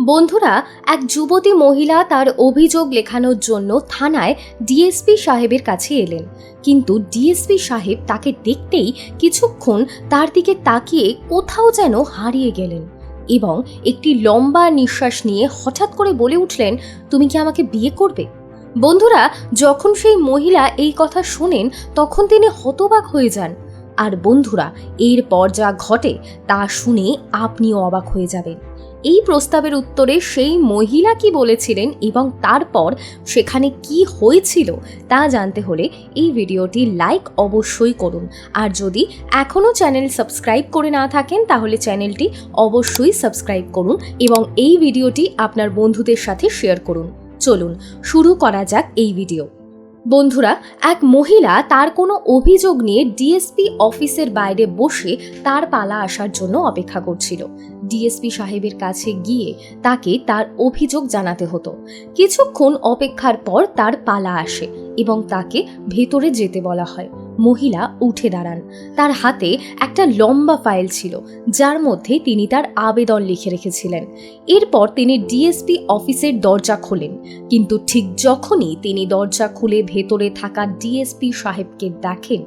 বন্ধুরা, এক যুবতী মহিলা তার অভিযোগ লেখানোর জন্য থানায় ডিএসপি সাহেবের কাছে এলেন। কিন্তু ডিএসপি সাহেব তাকে দেখতেই কিছুক্ষণ তার দিকে তাকিয়ে কোথাও যেন হারিয়ে গেলেন এবং একটি লম্বা নিঃশ্বাস নিয়ে হঠাৎ করে বলে উঠলেন, তুমি কি আমাকে বিয়ে করবে? বন্ধুরা, যখন সেই মহিলা এই কথা শোনেন, তখন তিনি হতবাক হয়ে যান। আর বন্ধুরা, এরপর যা ঘটে তা শুনে আপনিও অবাক হয়ে যাবেন। এই প্রস্তাবের উত্তরে সেই মহিলা কি বলেছিলেন এবং তারপর সেখানে কি হয়েছিল তা জানতে হলে এই ভিডিওটি লাইক অবশ্যই করুন। আর যদি এখনও চ্যানেল সাবস্ক্রাইব করে না থাকেন, তাহলে চ্যানেলটি অবশ্যই সাবস্ক্রাইব করুন এবং এই ভিডিওটি আপনার বন্ধুদের সাথে শেয়ার করুন। চলুন, শুরু করা যাক এই ভিডিও। বন্ধুরা, এক মহিলা তার কোনো অভিযোগ নিয়ে ডিএসপি অফিসের বাইরে বসে তার পালা আসার জন্য অপেক্ষা করছিল। ডিএসপি সাহেবের কাছে গিয়ে তাকে তার অভিযোগ জানাতে হতো। কিছুক্ষণ অপেক্ষার পর তার পালা আসে এবং তাকে ভেতরে যেতে বলা হয়। মহিলা উঠে দাঁড়ান। তার হাতে একটা লম্বা ফাইল ছিল, যার মধ্যে তিনি তার আবেদন লিখে রেখেছিলেন। এরপর তিনি ডিএসপি অফিসের দরজা খোলেন, কিন্তু ঠিক যখনই তিনি দরজা খুলে ভেতরে থাকা ডিএসপি সাহেবকে দেখেন,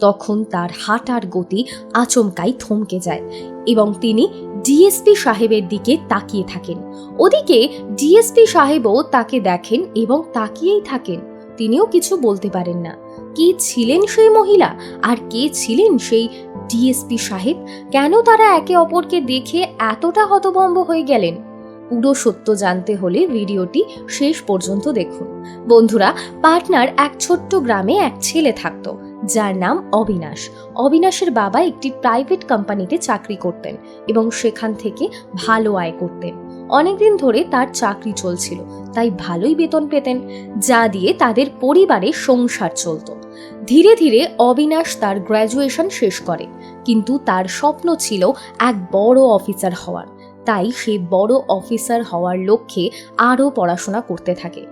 তখন তার হাঁটার গতি আচমকাই থমকে যায় এবং তিনি ডিএসপি সাহেবের দিকে তাকিয়ে থাকেন। ওদিকে ডিএসপি সাহেবও তাকে দেখেন এবং তাকিয়েই থাকেন, তিনিও কিছু বলতে পারেন না। কে ছিলেন সেই মহিলা? আর কে ছিলেন সেই ডিএসপি সাহেব? কেন তারা একে অপরকে দেখে এতটা হতভম্ব হয়ে গেলেন? পুরো সত্য জানতে হলে ভিডিওটি শেষ পর্যন্ত দেখুন। বন্ধুরা, পাটনার এক ছোট্ট গ্রামে এক ছেলে থাকত, যার নাম অবিনাশ। অবিনাশের বাবা একটি প্রাইভেট কোম্পানিতে চাকরি করতেন এবং সেখান থেকে ভালো আয় করতেন। অনেকদিন ধরে তার চাকরি চলছিল, তাই ভালোই বেতন পেতেন, যা দিয়ে তাদের পরিবারে সংসার চলত। ধীরে ধীরে অবিনাশ তার গ্র্যাজুয়েশন শেষ করে, কিন্তু তার স্বপ্ন ছিল এক বড় অফিসার হওয়ার। তাই সে বড় অফিসার হওয়ার লক্ষ্যে আরও পড়াশোনা করতে থাকে।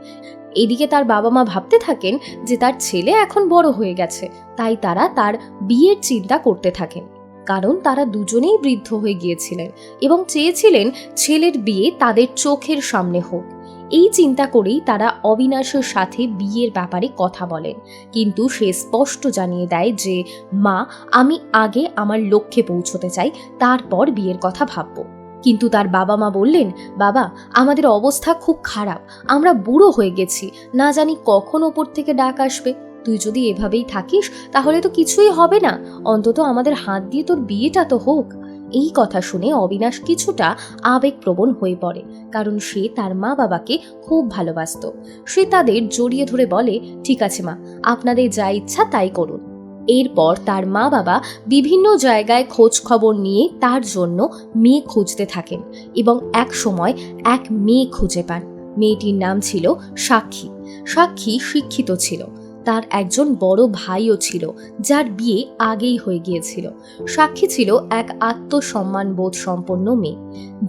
এদিকে তার বাবা মা ভাবতে থাকেন যে তার ছেলে এখন বড় হয়ে গেছে, তাই তারা তার বিয়ের চিন্তা করতে থাকেন। কারণ তারা দুজনেই বৃদ্ধ হয়ে গিয়েছিলেন এবং চেয়েছিলেন ছেলের বিয়ে তাদের চোখের সামনে হোক। এই চিন্তা করেই তারা অবিনাশের সাথে বিয়ের ব্যাপারে কথা বলেন। কিন্তু সে স্পষ্ট জানিয়ে দেয় যে, মা, আমি আগে আমার লক্ষ্যে পৌঁছতে চাই, তারপর বিয়ের কথা ভাববো। কিন্তু তার বাবা মা বললেন, বাবা, আমাদের অবস্থা খুব খারাপ। আমরা বুড়ো হয়ে গেছি। না জানি কখন ওপর থেকে ডাক আসবে। তুই যদি এভাবেই থাকিস, তাহলে তো কিছুই হবে না। অন্তত আমাদের হাত দিয়ে তোর বিয়েটা তো হোক। এই কথা শুনে অবিনাশ কিছুটা আবেগপ্রবণ হয়ে পড়ে, কারণ সে তার মা বাবাকে খুব ভালোবাসত। সে তাদের জড়িয়ে ধরে বলে, ঠিক আছে মা, আপনাদের যা ইচ্ছা তাই করুন। এরপর তার মা বাবা বিভিন্ন জায়গায় খোঁজ খবর নিয়ে তার জন্য মেয়ে খুঁজতে থাকেন এবং এক সময় এক মেয়ে খুঁজে পান। মেয়েটির নাম ছিল সাক্ষী। সাক্ষী শিক্ষিত ছিল। তার একজন বড় ভাইও ছিল, যার বিয়ে আগেই হয়ে গিয়েছিল। সাক্ষী ছিল এক আত্মসম্মান বোধ সম্পন্ন মেয়ে,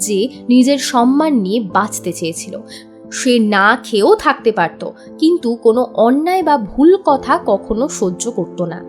যে নিজের সম্মান নিয়ে বাঁচতে চেয়েছিল। সে না খেয়েও থাকতে পারত, কিন্তু কোনো অন্যায় বা ভুল কথা কখনো সহ্য করতো না।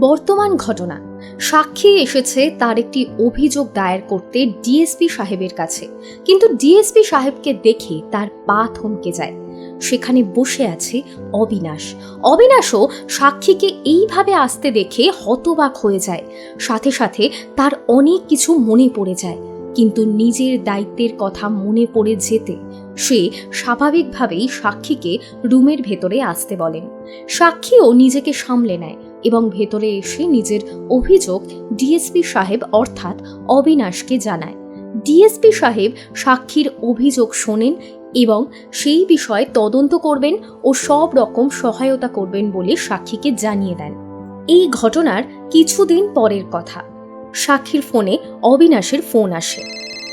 বর্তমান ঘটনা, সাক্ষী এসেছে তার একটি অভিযোগ দায়ের করতে ডিএসপি সাহেবের কাছে, কিন্তু ডিএসপি সাহেবকে দেখে তার পা থমকে যায়। সেখানে বসে আছে অবিনাশ। অবিনাশও সাক্ষীকে এইভাবে আসতে দেখে হতবাক হয়ে যায়। সাথে সাথে তার অনেক কিছু মনে পড়ে যায়, কিন্তু নিজের দায়িত্বের কথা মনে পড়ে যেতে সে স্বাভাবিকভাবেই সাক্ষীকে রুমের ভেতরে আসতে বলেন। সাক্ষীও নিজেকে সামলে নেয় এবং ভেতরে এসে নিজের অভিযোগ ডিএসপি সাহেব অর্থাৎ অবিনাশকে জানায়। ডিএসপি সাহেব সাক্ষীর অভিযোগ শোনেন এবং সেই বিষয়ে তদন্ত করবেন ও সব রকম সহায়তা করবেন বলে সাক্ষীকে জানিয়ে দেন। এই ঘটনার কিছুদিন পরের কথা। সাক্ষীর ফোনে অবিনাশের ফোন আসে।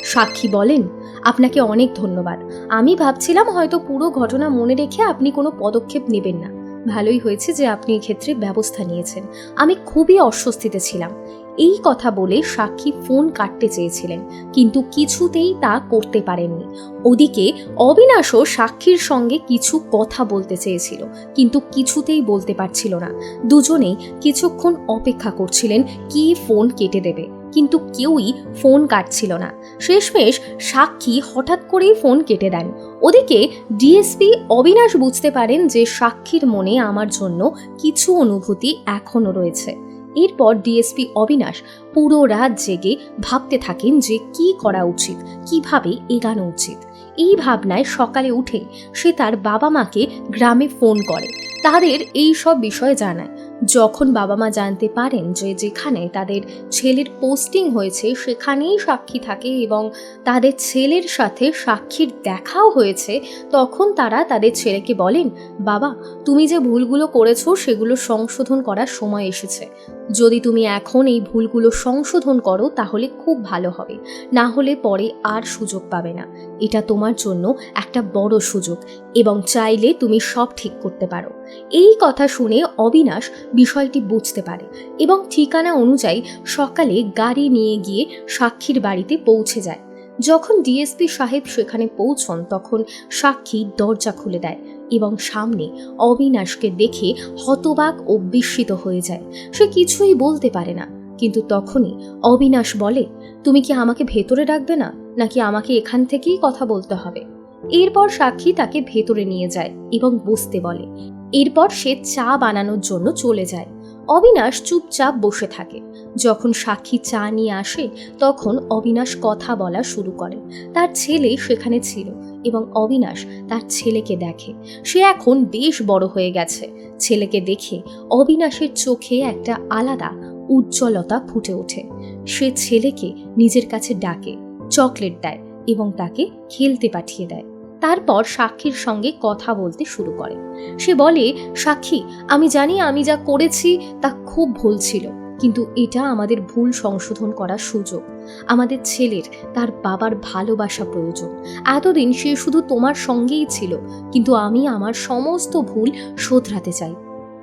সাক্ষী বলেন, আপনাকে অনেক ধন্যবাদ। আমি ভাবছিলাম হয়তো পুরো ঘটনা মনে রেখে আপনি কোনো পদক্ষেপ নেবেন না। ভালোই হয়েছে যে আপনি এক্ষেত্রে ব্যবস্থা নিয়েছেন। আমি খুবই অস্বস্তিতে ছিলাম। এই কথা বলে সাক্ষী ফোন কাটতে চেয়েছিলেন, কিন্তু কিছুতেই তা করতে পারেননি। ওদিকে অবিনাশও সাক্ষীর সঙ্গে কিছু কথা বলতে চেয়েছিল, কিন্তু কিছুতেই বলতে পারছিল না। দুজনেই কিছুক্ষণ অপেক্ষা করছিলেন কি ফোন কেটে দেবে, কিন্তু কেউই ফোন কাটছিল না। শেষমেশ সাক্ষী হঠাৎ করেই ফোন কেটে দেন। ওদিকে ডিএসপি অবিনাশ বুঝতে পারেন যে সাক্ষীর মনে আমার জন্য কিছু অনুভূতি এখনও রয়েছে। এরপর ডিএসপি অবিনাশ পুরো রাত জেগে ভাবতে থাকেন যে কি করা উচিত, কীভাবে এগানো উচিত। এই ভাবনায় সকালে উঠে সে তার বাবা মাকে গ্রামে ফোন করে। তাদের এই সব বিষয়ে জানায়। যখন বাবা মা জানতে পারেন যে যেখানে তাদের ছেলের পোস্টিং হয়েছে, সেখানেই সাক্ষী থাকে এবং তাদের ছেলের সাথে সাক্ষীর দেখাও হয়েছে, তখন তারা তাদের ছেলেকে বলেন, বাবা, তুমি যে ভুলগুলো করেছ, সেগুলো সংশোধন করার সময় এসেছে। যদি তুমি এখন এই ভুলগুলো সংশোধন করো, তাহলে খুব ভালো হবে। না হলে পরে আর সুযোগ পাবে না। এটা তোমার জন্য একটা বড় সুযোগ এবং চাইলে তুমি সব ঠিক করতে পারো। এই কথা শুনে অবিনাশ বিষয়টি বুঝতে পারে এবং ঠিকানা অনুযায়ী সকালে গাড়ি নিয়ে গিয়ে সাক্ষীর বাড়িতে পৌঁছে যায়। যখন ডিএসপি সাহেব সেখানে পৌঁছন, তখন সাক্ষী দরজা খুলে দেয়। এবং সামনে অবিনাশকে দেখে হতবাক ও বিস্মিত হয়ে যায়। সে কিছুই বলতে পারে না, কিন্তু তখনই অবিনাশ বলে, তুমি কি আমাকে ভেতরে ডাকবে না, নাকি আমাকে এখান থেকেই কথা বলতে হবে? এরপর সাক্ষী তাকে ভেতরে নিয়ে যায় এবং বসতে বলে। এরপর সে চা বানানোর জন্য চলে যায়। অবিনাশ চুপচাপ বসে থাকে। যখন সাক্ষী চা নিয়ে আসে, তখন অবিনাশ কথা বলা শুরু করে। তার ছেলে সেখানে ছিল এবং অবিনাশ তার ছেলেকে দেখে। সে এখন বেশ বড় হয়ে গেছে। ছেলেকে দেখে অবিনাশের চোখে একটা আলাদা উজ্জ্বলতা ফুটে ওঠে। সে ছেলেকে নিজের কাছে ডাকে, চকলেট দেয় এবং তাকে খেলতে পাঠিয়ে দেয়। তারপর সাক্ষীর সঙ্গে কথা বলতে শুরু করে। সে বলে, সাক্ষী, আমি জানি আমি যা করেছি তা খুব ভুল ছিল, কিন্তু এটা আমাদের ভুল সংশোধন করার সুযোগ। আমাদের ছেলের, তার বাবার ভালোবাসা প্রয়োজন। এতদিন সে শুধু তোমার সঙ্গেই ছিল, কিন্তু আমি আমার সমস্ত ভুল শোধরাতে চাই।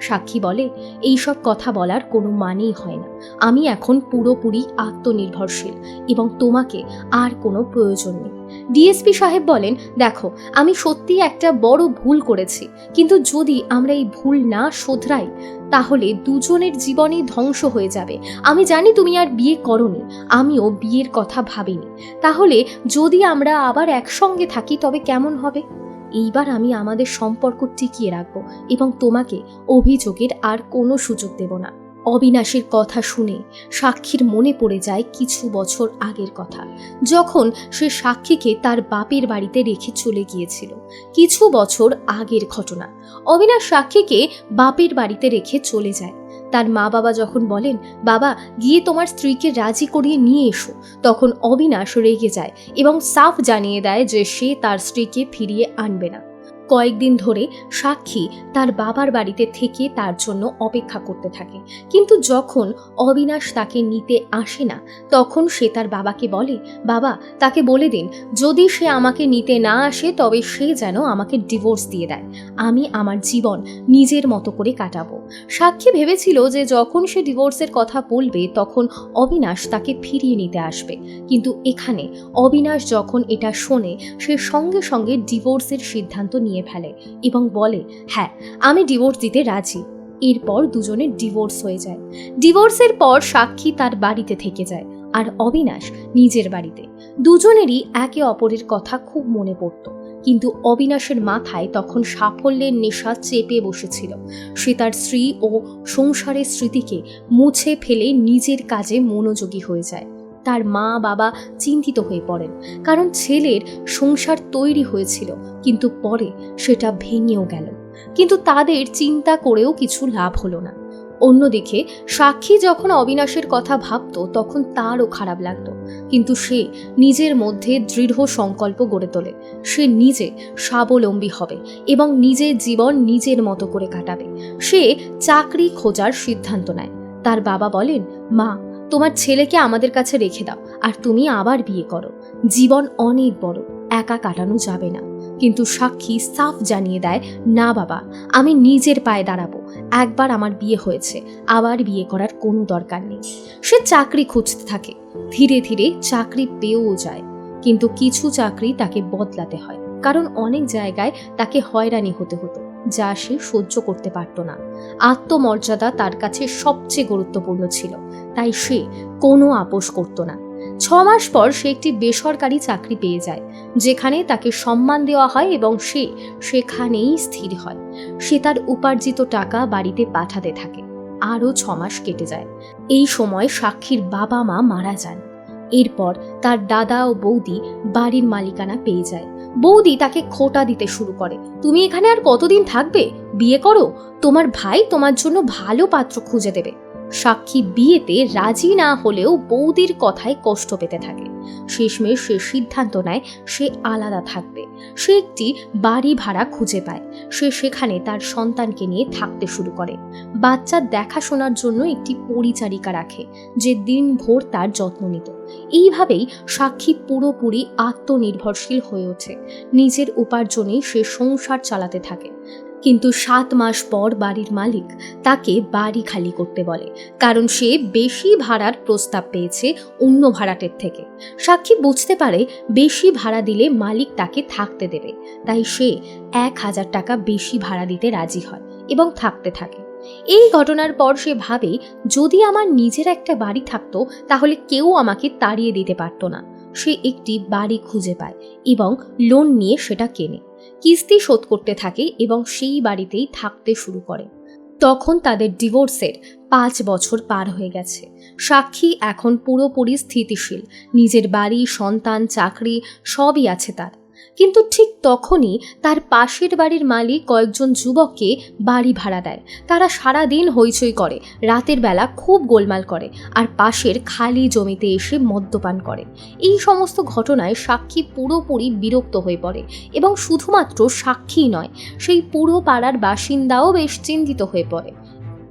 সাক্ষী বলে, এইসব কথা বলার কোনো মানেই হয় না। আমি এখন পুরোপুরি আত্মনির্ভরশীল এবং তোমাকে আর কোনো প্রয়োজন নেই। ডিএসপি সাহেব বলেন, দেখো, আমি সত্যি একটা বড় ভুল করেছি, কিন্তু যদি আমরা এই ভুল না শোধরাই, তাহলে দুজনের জীবনই ধ্বংস হয়ে যাবে। আমি জানি তুমি আর বিয়ে করনি, আমিও বিয়ের কথা ভাবিনি। তাহলে যদি আমরা আবার একসঙ্গে থাকি, তবে কেমন হবে? এইবার আমি আমাদের সম্পর্ক টিকিয়ে রাখব এবং তোমাকে অভিযোগের আর কোনো সুযোগ দেব না। অবিনাশের কথা শুনে সাক্ষীর মনে পড়ে যায় কিছু বছর আগের কথা। যখন সে সাক্ষীকে তার বাপের বাড়িতে রেখে চলে গিয়েছিল, কিছু বছর আগের ঘটনা। অবিনাশ সাক্ষীকে বাপের বাড়িতে রেখে চলে যায়। তার মা বাবা যখন বলেন, বাবা, গিয়ে তোমার স্ত্রীকে রাজি করিয়ে নিয়ে এসো, তখন অবিনাশ রেগে যায় এবং সাফ জানিয়ে দেয় যে সে তার স্ত্রীকে ফিরিয়ে আনবে না। কয়েকদিন ধরে সাক্ষী তার বাবার বাড়িতে থেকে তার জন্য অপেক্ষা করতে থাকে। কিন্তু যখন অবিনাশ তাকে নিতে আসে না, তখন সে তার বাবাকে বলে, বাবা, তাকে বলে দিন, যদি সে আমাকে নিতে না আসে, তবে সে যেন আমাকে ডিভোর্স দিয়ে দেয়। আমি আমার জীবন নিজের মতো করে কাটাবো। সাক্ষী ভেবেছিল যে যখন সে ডিভোর্সের কথা বলবে, তখন অবিনাশ তাকে ফিরিয়ে নিতে আসবে। কিন্তু এখানে অবিনাশ যখন এটা শোনে, সে সঙ্গে সঙ্গে ডিভোর্সের সিদ্ধান্ত নিয়ে ফেলে এবং বলে হ্যাঁ আমি ডিভোর্স দিতে রাজি। এরপর দুজনের ডিভোর্স হয়ে যায়। ডিভোর্সের পর সাক্ষী তার বাড়িতে থেকে যায় আর অবিনাশ নিজের বাড়িতে। দুজনেরই একে অপরের কথা খুব মনে পড়ত। কিন্তু অবিনাশের মাথায় তখন সাফল্যের নেশা চেপে বসেছিল। সে তার স্ত্রী ও সংসারের স্মৃতিকে মুছে ফেলে নিজের কাজে মনোযোগী হয়ে যায়। তার মা বাবা চিন্তিত হয়ে পড়েন। কারণ ছেলের সংসার তৈরি হয়েছিল, কিন্তু পরে সেটা ভেঙেও গেল। কিন্তু তাদের চিন্তা করেও কিছু লাভ হলো না। অন্যদিকে সাক্ষী যখন অবিনাশের কথা ভাবত, তখন তারও খারাপ লাগতো। কিন্তু সে নিজের মধ্যে দৃঢ় সংকল্প গড়ে তোলে। সে নিজে স্বাবলম্বী হবে এবং নিজের জীবন নিজের মতো করে কাটাবে। সে চাকরি খোঁজার সিদ্ধান্ত নেয়। তার বাবা বলেন, মা তোমার ছেলেকে আমাদের কাছে রেখে দাও, আর তুমি আবার বিয়ে করো। জীবন অনেক বড়, একা কাটানো যাবে না। কিন্তু সাক্ষী সাফ জানিয়ে দেয়, না বাবা, আমি নিজের পায়ে দাঁড়াবো। একবার আমার বিয়ে হয়েছে, আবার বিয়ে করার কোনো দরকার নেই। সে চাকরি খুঁজতে থাকে। ধীরে ধীরে চাকরি পেয়েও যায়, কিন্তু কিছু চাকরি তাকে বদলাতে হয়, কারণ অনেক জায়গায় তাকে হয়রানি হতে হতো। যা সে সহ্য করতে পারত না। আত্মমর্যাদা তার কাছে সবচেয়ে গুরুত্বপূর্ণ ছিল, তাই সে কোনো আপোষ করত না। ছ মাস পর সে একটি বেসরকারি চাকরি পেয়ে যায়, যেখানে তাকে সম্মান দেওয়া হয় এবং সে সেখানেই স্থির হয়। সে তার উপার্জিত টাকা বাড়িতে পাঠাতে থাকে, আরও ছ মাস কেটে যায়। এই সময় সাক্ষীর বাবা মা মারা যান। এরপর তার দাদা ও বৌদি বাড়ির মালিকানা পেয়ে যায়। বৌদি তাকে খোটা দিতে শুরু করে। তুমি এখানে আর কতদিন থাকবে? বিয়ে করো। তোমার ভাই তোমার জন্য ভালো পাত্র খুঁজে দেবে। সাক্ষী বিয়েতে রাজি না হলেও বৌদির কথায় কষ্ট পেতে থাকে। শেষমেশ সে সিদ্ধান্ত নেয় সে আলাদা থাকবে। সে একটি বাড়ি ভাড়া খুঁজে পায়। সে সেখানে তার সন্তানকে নিয়ে থাকতে শুরু করে। বাচ্চার দেখাশোনার জন্য একটি পরিচারিকা রাখে, যে দিনভর তার যত্ন নিত। এইভাবেই সাক্ষী পুরোপুরি আত্মনির্ভরশীল হয়ে ওঠে। নিজের উপার্জনেই সে সংসার চালাতে থাকে। কিন্তু সাত মাস পর বাড়ির মালিক তাকে বাড়ি খালি করতে বলে, কারণ সে বেশি ভাড়ার প্রস্তাব পেয়েছে অন্য ভাড়াটের থেকে। সাক্ষী বুঝতে পারে বেশি ভাড়া দিলে মালিক তাকে থাকতে দেবে, তাই সে এক হাজার টাকা বেশি ভাড়া দিতে রাজি হয় এবং থাকতে থাকে। এই ঘটনার পর সে ভাবে, যদি আমার নিজের একটা বাড়ি থাকতো, তাহলে কেউ আমাকে তাড়িয়ে দিতে পারতো না। সে একটি বাড়ি খুঁজে পায় এবং লোন নিয়ে সেটা কেনে। কিস্তি শোধ করতে থাকে এবং সেই বাড়িতেই থাকতে শুরু করে। তখন তাদের ডিভোর্সের পাঁচ বছর পার হয়ে গেছে। সাক্ষী এখন পুরোপুরি স্থিতিশীল। নিজের বাড়ি, সন্তান, চাকরি সবই আছে তার। কিন্তু ঠিক তখনই তার পাশের বাড়ির মালিক কয়েকজন যুবককে বাড়ি ভাড়া দেয়। তারা সারা দিন হইচই করে, রাতের বেলা খুব গোলমাল করে আর পাশের খালি জমিতে এসে মদ্যপান করে। এই সমস্ত ঘটনায় সাক্ষী পুরোপুরি বিরক্ত হয়ে পড়ে এবং শুধুমাত্র সাক্ষীই নয়, সেই পুরো পাড়ার বাসিন্দাও বেশ চিন্তিত হয়ে পড়ে।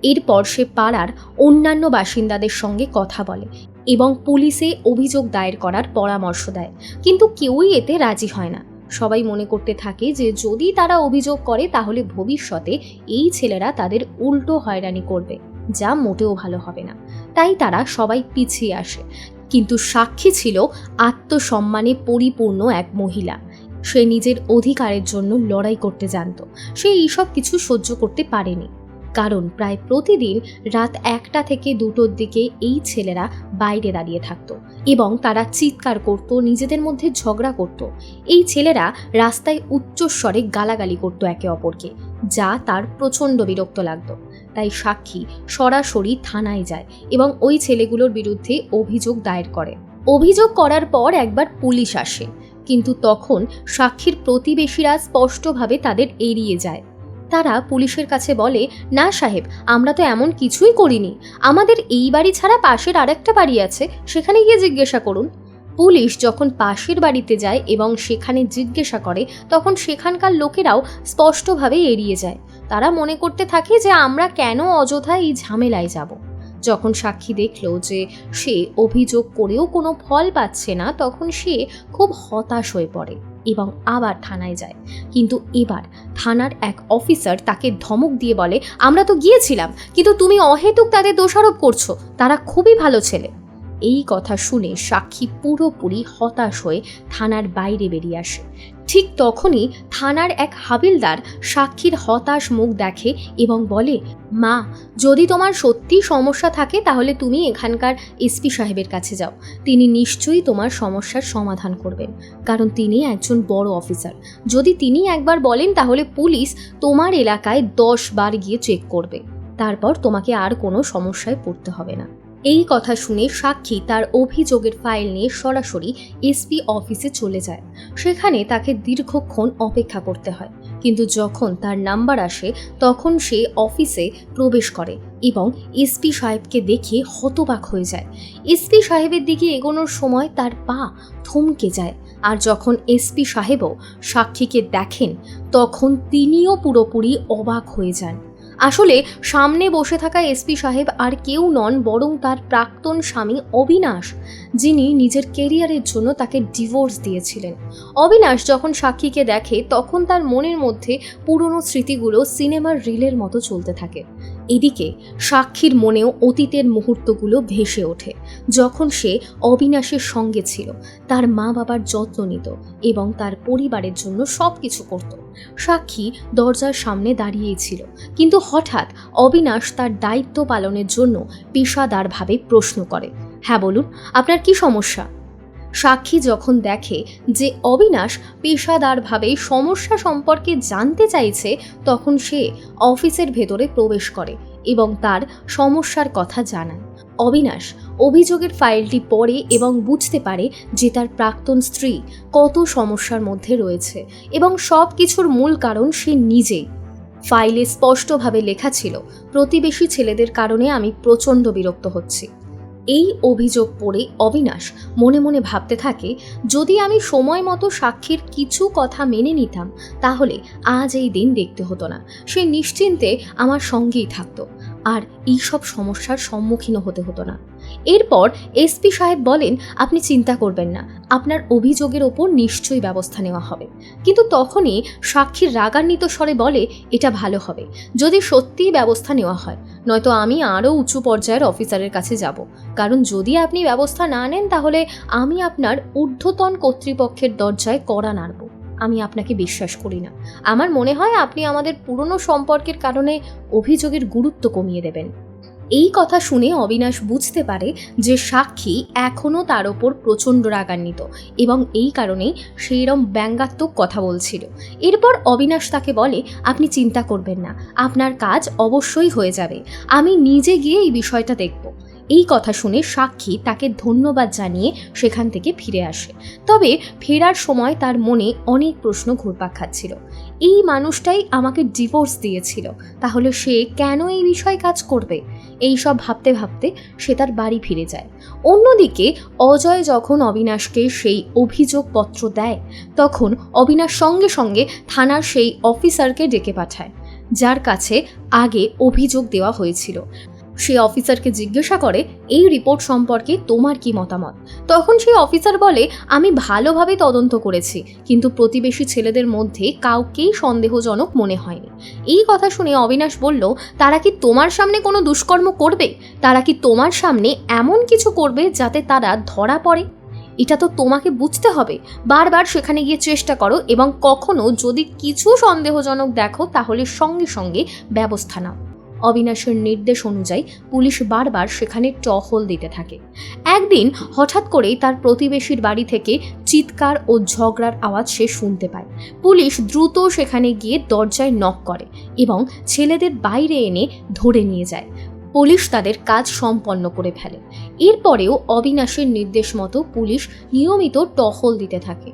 এরপর সে পাড়ার অন্যান্য বাসিন্দাদের সঙ্গে কথা বলে এবং পুলিশে অভিযোগ দায়ের করার পরামর্শ দেয়। কিন্তু কেউই এতে রাজি হয় না। সবাই মনে করতে থাকে যে যদি তারা অভিযোগ করে, তাহলে ভবিষ্যতে এই ছেলেরা তাদের উল্টো হয়রানি করবে, যা মোটেও ভালো হবে না। তাই তারা সবাই পিছিয়ে আসে। কিন্তু সাক্ষী ছিল আত্মসম্মানে পরিপূর্ণ এক মহিলা। সে নিজের অধিকারের জন্য লড়াই করতে জানত। সে এইসব কিছু সহ্য করতে পারেনি। কারণ প্রায় প্রতিদিন রাত একটা থেকে দুটোর দিকে এই ছেলেরা বাইরে দাঁড়িয়ে থাকত এবং তারা চিৎকার করত, নিজেদের মধ্যে ঝগড়া করত। এই ছেলেরা রাস্তায় উচ্চস্বরে গালাগালি করতো একে অপরকে, যা তার প্রচণ্ড বিরক্ত লাগতো। তাই সাক্ষী সরাসরি থানায় যায় এবং ওই ছেলেগুলোর বিরুদ্ধে অভিযোগ দায়ের করে। অভিযোগ করার পর একবার পুলিশ আসে, কিন্তু তখন সাক্ষীর প্রতিবেশীরা স্পষ্টভাবে তাদের এড়িয়ে যায়। তারা পুলিশের কাছে বলে, না সাহেব, আমরা তো এমন কিছুই করিনি। আমাদের এই বাড়ি ছাড়া পাশের আরেকটা বাড়ি আছে, সেখানে গিয়ে জিজ্ঞাসা করুন। পুলিশ যখন পাশের বাড়িতে যায় এবং সেখানে জিজ্ঞাসা করে, তখন সেখানকার লোকেরাও স্পষ্টভাবে এড়িয়ে যায়। তারা মনে করতে থাকে যে, আমরা কেন অযথা এই ঝামেলায় যাব? যখন সাক্ষী দেখল যে, সে অভিযোগ করেও কোনো ফল পাচ্ছে না, তখন সে খুব হতাশ হয়ে পড়ে। এবং আবার থানায় যায়। কিন্তু এবার থানার এক অফিসার তাকে ধমক দিয়ে বলে, আমরা তো গিয়েছিলাম, কিন্তু তুমি অহেতুক তাদের দোষারোপ করছ। তারা খুবই ভালো ছেলে। এই কথা শুনে সাক্ষী পুরোপুরি হতাশ হয়ে থানার বাইরে বেরিয়ে আসে। ঠিক তখনই থানার এক হাবিলদার সাক্ষীর হতাশ মুখ দেখে এবং বলে, মা, যদি তোমার সত্যি সমস্যা থাকে তাহলে তুমি এখানকার এসপি সাহেবের কাছে যাও। তিনি নিশ্চয়ই তোমার সমস্যার সমাধান করবেন। কারণ তিনি একজন বড় অফিসার। যদি তিনি একবার বলেন তাহলে পুলিশ তোমার এলাকায় দশ বার গিয়ে চেক করবে। তারপর তোমাকে আর কোনো সমস্যায় পড়তে হবে না। এই কথা শুনে সাক্ষী তার অভিযোগের ফাইল নিয়ে সরাসরি এসপি অফিসে চলে যায়। সেখানে তাকে দীর্ঘক্ষণ অপেক্ষা করতে হয়। কিন্তু যখন তার নাম্বার আসে, তখন সে অফিসে প্রবেশ করে এবং এসপি সাহেবকে দেখে হতবাক হয়ে যায়। এসপি সাহেবের দিকে এগোনোর সময় তার পা থমকে যায় আর যখন এসপি সাহেবও সাক্ষীকে দেখেন, তখন তিনিও পুরোপুরি অবাক হয়ে যান। আসলে সামনে বসে থাকা এসপি সাহেব আর কেউ নন, বরং তার প্রাক্তন স্বামী অবিনাশ, যিনি নিজের কেরিয়ারের জন্য তাকে ডিভোর্স দিয়েছিলেন। অবিনাশ যখন সাক্ষীকে দেখে, তখন তার মনের মধ্যে পুরনো স্মৃতিগুলো সিনেমার রিলের মতো চলতে থাকে। এদিকে সাক্ষীর মনেও অতীতের মুহূর্তগুলো ভেসে ওঠে। যখন সে অবিনাশের সঙ্গে ছিল, তার মা বাবার যত্ন নিত এবং তার পরিবারের জন্য সব কিছু করত। সাক্ষী দরজার সামনে দাঁড়িয়েই ছিল, কিন্তু হঠাৎ অবিনাশ তার দায়িত্ব পালনের জন্য পেশাদারভাবে প্রশ্ন করে হ্যাঁ বলুন, আপনার কি সমস্যা? সাক্ষী যখন দেখে যে অবিনাশ পেশাদারভাবে সমস্যা সম্পর্কে জানতে চাইছে, তখন সে অফিসের ভেতরে প্রবেশ করে এবং তার সমস্যার কথা জানায়। অবিনাশ অভিযোগের ফাইলটি পড়ে এবং বুঝতে পারে যে তার প্রাক্তন স্ত্রী কত সমস্যার মধ্যে রয়েছে এবং সব কিছুর মূল কারণ সে নিজেই ফাইলে স্পষ্টভাবে লেখা ছিল, প্রতিবেশী ছেলেদের কারণে আমি প্রচণ্ড বিরক্ত হচ্ছি। এই অভিযোগ পড়ে অবিনাশ মনে মনে ভাবতে থাকে, যদি আমি সময় মতো সাক্ষীর কিছু কথা মেনে নিতাম, তাহলে আজ এই দিন দেখতে হতো না। সে নিশ্চিন্তে আমার সঙ্গেই থাকতো। আর এইসব সমস্যার সম্মুখীনও হতে হতো না। এরপর এসপি সাহেব বলেন, আপনি চিন্তা করবেন না, আপনার অভিযোগের ওপর নিশ্চয়ই ব্যবস্থা নেওয়া হবে। কিন্তু তখনই সাক্ষীর রাগান্বিত স্বরে বলে, এটা ভালো হবে, যদি সত্যিই ব্যবস্থা নেওয়া হয়, নয়তো আমি আরও উঁচু পর্যায়ের অফিসারের কাছে যাব। কারণ যদি আপনি ব্যবস্থা না নেন, তাহলে আমি আপনার ঊর্ধ্বতন কর্তৃপক্ষের দরজায় কড়া নাড়ব। আমি আপনাকে বিশ্বাস করি না। আমার মনে হয় আপনি আমাদের পুরনো সম্পর্কের কারণে অভিযোগের গুরুত্ব কমিয়ে দেবেন। এই কথা শুনে অবিনাশ বুঝতে পারে যে সাক্ষী এখনও তার ওপর প্রচণ্ড রাগান্বিত এবং এই কারণেই সেইরম ব্যঙ্গাত্মক কথা বলছিল। এরপর অবিনাশ তাকে বলে, আপনি চিন্তা করবেন না, আপনার কাজ অবশ্যই হয়ে যাবে। আমি নিজে গিয়ে এই বিষয়টা দেখব। এই কথা শুনে সাক্ষী তাকে ধন্যবাদ জানিয়ে সেখান থেকে ফিরে আসে। তবে ফেরার সময় তার মনে অনেক প্রশ্ন ঘুরপাক খাচ্ছিল। এই মানুষটাই আমাকে ডিভোর্স দিয়েছিল, তাহলে সে কেন এই বিষয়ে কাজ করবে? এই সব ভাবতে ভাবতে সে তার বাড়ি ফিরে যায়। অন্যদিকে অজয় যখন অবিনাশকে সেই অভিযোগপত্র দেয়, তখন অবিনাশ সঙ্গে সঙ্গে থানার সেই অফিসারকে ডেকে পাঠায়, যার কাছে আগে অভিযোগ দেওয়া হয়েছিল। সে অফিসারকে জিজ্ঞাসা করে, এই রিপোর্ট সম্পর্কে তোমার কি মতামত? তখন সেই অফিসার বলে, আমি ভালোভাবে তদন্ত করেছি, কিন্তু প্রতিবেশী ছেলেদের মধ্যে কাউকেই সন্দেহজনক মনে হয়নি। এই কথা শুনে অবিনাশ বলল, তারা কি তোমার সামনে কোনো দুষ্কর্ম করবে? তারা কি তোমার সামনে এমন কিছু করবে যাতে তারা ধরা পড়ে? এটা তো তোমাকে বুঝতে হবে। বারবার সেখানে গিয়ে চেষ্টা করো এবং কখনো যদি কিছু সন্দেহজনক দেখো, তাহলে সঙ্গে সঙ্গে ব্যবস্থা নাও। অবিনাশের নির্দেশ অনুযায়ী পুলিশ বারবার সেখানে টহল দিতে থাকে। একদিন হঠাৎ করেই তার প্রতিবেশীর বাড়ি থেকে চিৎকার ও ঝগড়ার আওয়াজ সে শুনতে পায়। পুলিশ দ্রুত সেখানে গিয়ে দরজায় নক করে এবং ছেলেদের বাইরে এনে ধরে নিয়ে যায়। পুলিশ তাদের কাজ সম্পন্ন করে ফেলে। এরপরেও অবিনাশের নির্দেশ মতো পুলিশ নিয়মিত টহল দিতে থাকে।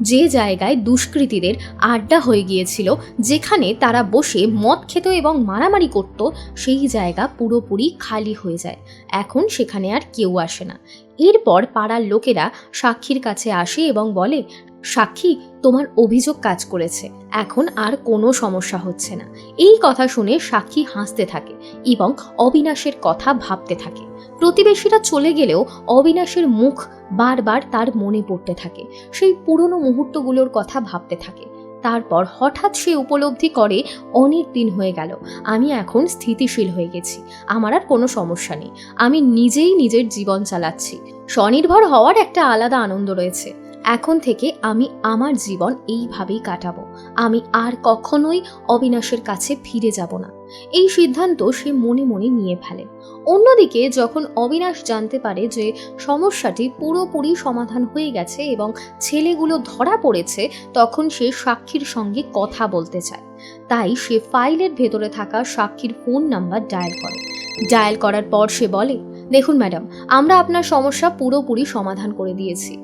যে জায়গায় দুষ্কৃতীদের আড্ডা হয়ে গিয়েছিল, যেখানে তারা বসে মদ খেত এবং মারামারি করত, সেই জায়গা পুরোপুরি খালি হয়ে যায়। এখন সেখানে আর কেউ আসে না। এরপর পাড়ার লোকেরা সাক্ষীর কাছে আসে এবং বলে সাক্ষী, তোমার অভিযোগ কাজ করেছে। এখন আর কোনো সমস্যা হচ্ছে না। এই কথা শুনে সাক্ষী হাসতে থাকে এবং অবিনাশের কথা ভাবতে থাকে। প্রতিবেশীরা চলে গেলেও অবিনাশের মুখ বারবার তার মনে পড়তে থাকে। সেই পুরনো মুহূর্তগুলোর কথা ভাবতে থাকে। তারপর হঠাৎ সে উপলব্ধি করে, অনেক দিন হয়ে গেল, আমি এখন স্থিতিশীল হয়ে গেছি, আমার আর কোনো সমস্যা নেই, আমি নিজেই নিজের জীবন চালাচ্ছি। স্বনির্ভর হওয়ার একটা আলাদা আনন্দ রয়েছে। এখন থেকে আমি আমার জীবন এইভাবেই কাটাবো। আমি আর কখনোই অবিনাশের কাছে ফিরে যাব না। এই সিদ্ধান্ত সে মনে মনে নিয়ে ফেলে। অন্যদিকে যখন অবিনাশ জানতে পারে যে সমস্যাটি পুরোপুরি সমাধান হয়ে গেছে এবং ছেলেগুলো ধরা পড়েছে, তখন সে সাক্ষীর সঙ্গে কথা বলতে চায়। তাই সে ফাইলের ভেতরে থাকা সাক্ষীর ফোন নাম্বার ডায়াল করে। ডায়াল করার পর সে বলে, দেখুন ম্যাডাম, আমরা আপনার সমস্যা পুরোপুরি সমাধান করে দিয়েছি।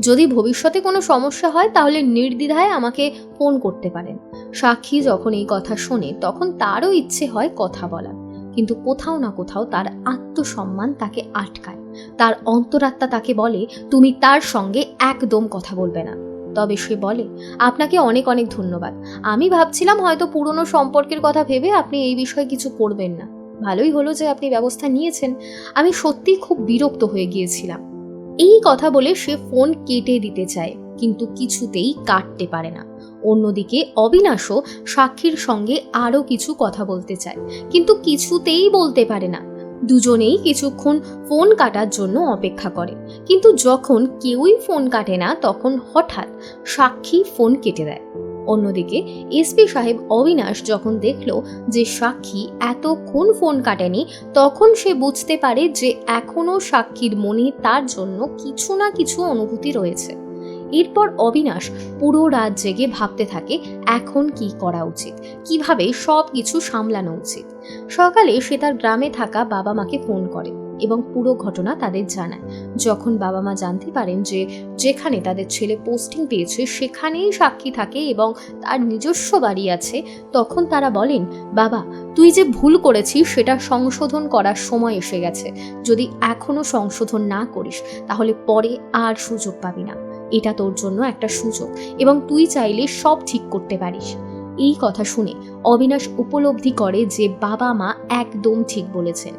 যদি ভবিষ্যতে কোনো সমস্যা হয়, তাহলে নির্দ্বিধায় আমাকে ফোন করতে পারেন। সাক্ষী যখন এই কথা শোনে, তখন তারও ইচ্ছে হয় কথা বলার। কিন্তু কোথাও না কোথাও তার আত্মসম্মান তাকে আটকায়। তার অন্তরাত্মা তাকে বলে, তুমি তার সঙ্গে একদম কথা বলবে না। তবে সে বলে, আপনাকে অনেক অনেক ধন্যবাদ। আমি ভাবছিলাম হয়তো পুরনো সম্পর্কের কথা ভেবে আপনি এই বিষয়ে কিছু করবেন না। ভালোই হলো যে আপনি ব্যবস্থা নিয়েছেন। আমি সত্যিই খুব বিরক্ত হয়ে গিয়েছিলাম। এই কথা বলে সে ফোন কেটে দিতে চায়, কিন্তু কিছুতেই কাটতে পারে না। অন্যদিকে অবিনাশও সাক্ষীর সঙ্গে আরও কিছু কথা বলতে চায়, কিন্তু কিছুতেই বলতে পারে না। দুজনেই কিছুক্ষণ ফোন কাটার জন্য অপেক্ষা করে, কিন্তু যখন কেউই ফোন কাটে না, তখন হঠাৎ সাক্ষী ফোন কেটে দেয়। অন্যদিকে এসপি সাহেব অবিনাশ যখন দেখল যে সাক্ষী এতক্ষণ ফোন কাটেনি, তখন সে বুঝতে পারে যে এখনও সাক্ষীর মনে তার জন্য কিছু না কিছু অনুভূতি রয়েছে। এরপর অবিনাশ পুরো রাত জেগে ভাবতে থাকে, এখন কি করা উচিত? কীভাবে সব কিছু সামলানো উচিত? সকালে সে তার গ্রামে থাকা বাবা মাকে ফোন করে। এবং পুরো ঘটনা তাদের জানায়। যখন বাবা মা জানতে পারেন যে যেখানে তাদের ছেলে পোস্টিং পেয়েছে, সেখানেই সাক্ষী থাকে এবং তার নিজস্ব বাড়ি আছে, তখন তারা বলেন, বাবা, তুই যে ভুল করেছিস, সেটা সংশোধন করার সময় এসে গেছে। যদি এখনও সংশোধন না করিস, তাহলে পরে আর সুযোগ পাবি না। এটা তোর জন্য একটা সুযোগ এবং তুই চাইলে সব ঠিক করতে পারিস। এই কথা শুনে অবিনাশ উপলব্ধি করে যে বাবা মা একদম ঠিক বলেছেন।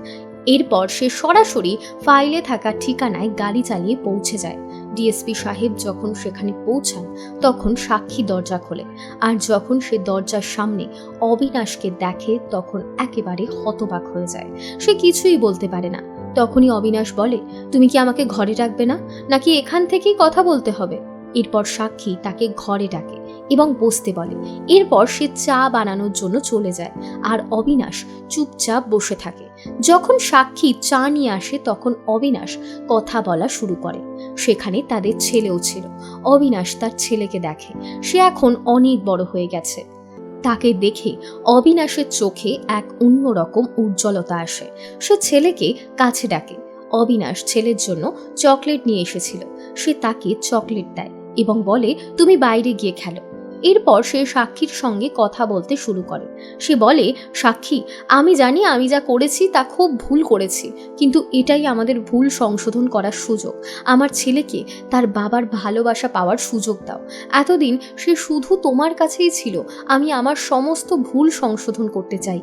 এরপর সে সরাসরি ফাইলে থাকা ঠিকানায় গাড়ি চালিয়ে পৌঁছে যায়। ডিএসপি সাহেব যখন সেখানে পৌঁছান, তখন সাক্ষী দরজা খোলে আর যখন সে দরজার সামনে অবিনাশকে দেখে, তখন একেবারে হতবাক হয়ে যায়। সে কিছুই বলতে পারে না। তখনই অবিনাশ বলে, তুমি কি আমাকে ঘরে রাখবে না? নাকি এখান থেকেই কথা বলতে হবে? এরপর সাক্ষী তাকে ঘরে ডাকে। এবং বসতে বলে। এরপর সে চা বানানোর জন্য চলে যায় আর অবিনাশ চুপচাপ বসে থাকে। যখন সাক্ষী চা নিয়ে আসে তখন অবিনাশ কথা বলা শুরু করে। সেখানে তাদের ছেলেও ছিল। অবিনাশ তার ছেলেকে দেখে। সে এখন অনেক বড় হয়ে গেছে। তাকে দেখে অবিনাশের চোখে এক অন্যরকম উজ্জ্বলতা আসে। সে ছেলেকে কাছে ডাকে। অবিনাশ ছেলের জন্য চকলেট নিয়ে এসেছিল। সে তাকে চকলেট দেয় এবং বলে, তুমি বাইরে গিয়ে খেলো। এরপর সে সাক্ষীর সঙ্গে কথা বলতে শুরু করে। সে বলে, সাক্ষী, আমি জানি আমি যা করেছি তা খুব ভুল করেছি, কিন্তু এটাই আমাদের ভুল সংশোধন করার সুযোগ। আমার ছেলেকে তার বাবার ভালোবাসা পাওয়ার সুযোগ দাও। এতদিন সে শুধু তোমার কাছেই ছিল, আমি আমার সমস্ত ভুল সংশোধন করতে চাই।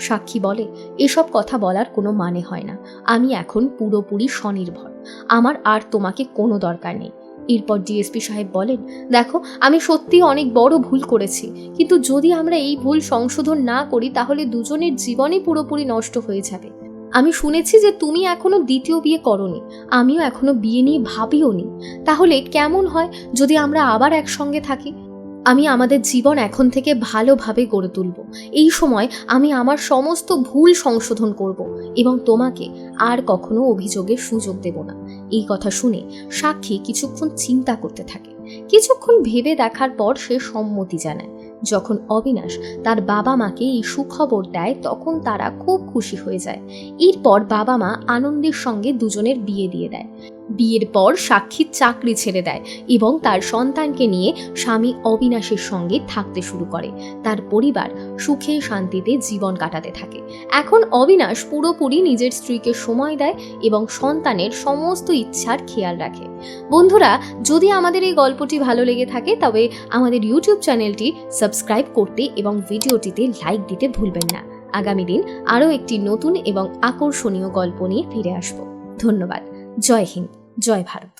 সাক্ষী বলে, এসব কথা বলার কোনো মানে হয় না। আমি এখন পুরোপুরি স্বনির্ভর। আমার আর তোমাকে কোনো দরকার নেই। এরপর ডিএসপি সাহেব বলেন, দেখো, আমি সত্যি অনেক বড় ভুল করেছি, কিন্তু যদি আমরা এই ভুল সংশোধন না করি, তাহলে দুজনের জীবনই পুরোপুরি নষ্ট হয়ে যাবে। আমি শুনেছি যে তুমি এখনও দ্বিতীয় বিয়ে করনি, আমিও এখনও বিয়ে নিয়ে ভাবিও নি তাহলে কেমন হয় যদি আমরা আবার একসঙ্গে থাকি? আমি আমাদের জীবন এখন থেকে ভালোভাবে গড়ে তুলব। এই সময় আমি আমার সমস্ত ভুল সংশোধন করব এবং তোমাকে আর কখনো অভিযোগের সুযোগ দেব না। এই কথা শুনে সাক্ষী কিছুক্ষণ চিন্তা করতে থাকে। কিছুক্ষণ ভেবে দেখার পর সে সম্মতি জানায়। যখন অবিনাশ তার বাবা মাকে এই সুখবর দেয়, তখন তারা খুব খুশি হয়ে যায়। এরপর বাবা মা আনন্দের সঙ্গে দুজনের বিয়ে দিয়ে দেয়। বিয়ের পর সাক্ষী চাকরি ছেড়ে দেয় এবং তার সন্তানকে নিয়ে স্বামী অবিনাশের সঙ্গে থাকতে শুরু করে। তার পরিবার সুখে শান্তিতে জীবন কাটাতে থাকে। এখন অবিনাশ পুরোপুরি নিজের স্ত্রীকে সময় দেয় এবং সন্তানের সমস্ত ইচ্ছার খেয়াল রাখে। বন্ধুরা, যদি আমাদের এই গল্পটি ভালো লেগে থাকে, তবে আমাদের ইউটিউব চ্যানেলটি সাবস্ক্রাইব করতে এবং ভিডিওটিতে লাইক দিতে ভুলবেন না। আগামী দিন আরও একটি নতুন এবং আকর্ষণীয় গল্প নিয়ে ফিরে আসব। ধন্যবাদ। জয় হিন্দ জয় ভারত।